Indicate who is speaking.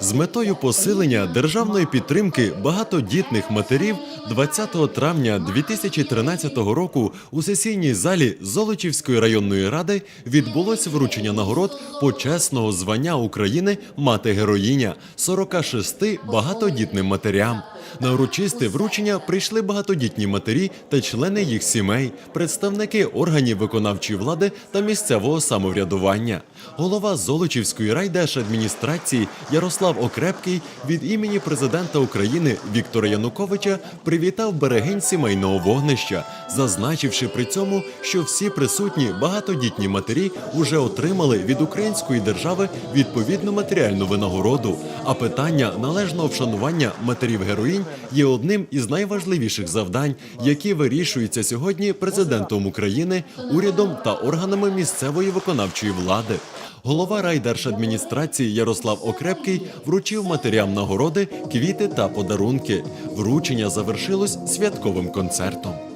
Speaker 1: З метою посилення державної підтримки багатодітних матерів 20 травня 2013 року у сесійній залі Золочівської районної ради відбулось вручення нагород почесного звання України мати героїня 46 багатодітним матерям. На урочисте вручення прийшли багатодітні матері та члени їх сімей, представники органів виконавчої влади та місцевого самоврядування. Голова Золочівської райдержадміністрації Ярослав Окрепкий від імені президента України Віктора Януковича привітав берегинь сімейного вогнища, зазначивши при цьому, що всі присутні багатодітні матері вже отримали від української держави відповідну матеріальну винагороду. А питання належного вшанування матерів героїнь є одним із найважливіших завдань, які вирішуються сьогодні президентом України, урядом та органами місцевої виконавчої влади. Голова райдержадміністрації Ярослав Окрепкий вручив матерям нагороди, квіти та подарунки. Вручення завершилось святковим концертом.